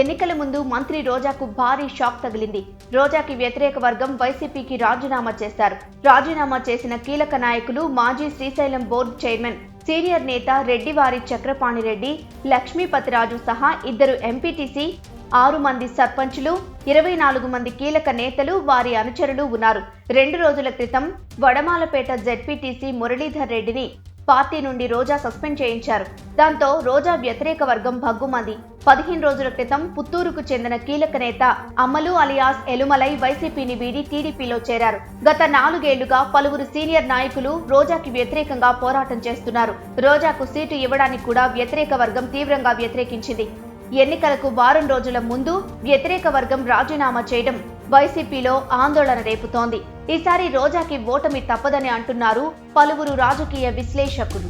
ఎన్నికల ముందు మంత్రి రోజాకు భారీ షాక్ తగిలింది. రోజాకి వ్యతిరేక వర్గం వైసీపీకి రాజీనామా చేశారు. రాజీనామా చేసిన కీలక నాయకులు మాజీ శ్రీశైలం బోర్డు చైర్మన్ సీనియర్ నేత రెడ్డివారి చక్రపాణిరెడ్డి లక్ష్మీపతిరాజు సహా ఇద్దరు ఎంపీటీసీ ఆరు మంది సర్పంచులు ఇరవై నాలుగు మంది కీలక నేతలు వారి అనుచరులు ఉన్నారు. రెండు రోజుల క్రితం వడమాలపేట జెడ్పీటీసీ మురళీధర్ రెడ్డిని పార్టీ నుండి రోజా సస్పెండ్ చేయించారు. దాంతో రోజా వ్యతిరేక వర్గం భగ్గుమంది. పదిహేను రోజుల క్రితం పుత్తూరుకు చెందిన కీలక నేత అమ్మలు అలియాస్ ఎలుమలై వైసీపీని వీడి టీడీపీలో చేరారు. గత నాలుగేళ్ళుగా పలువురు సీనియర్ నాయకులు రోజాకి వ్యతిరేకంగా పోరాటం చేస్తున్నారు. రోజాకు సీటు ఇవ్వడానికి కూడా వ్యతిరేక వర్గం తీవ్రంగా వ్యతిరేకించింది. ఎన్నికలకు వారం రోజుల ముందు వ్యతిరేక వర్గం రాజీనామా చేయడం వైసీపీలో ఆందోళన రేపుతోంది. ఈసారి రోజాకి ఓటమి తప్పదని అంటున్నారు పలువురు రాజకీయ విశ్లేషకులు.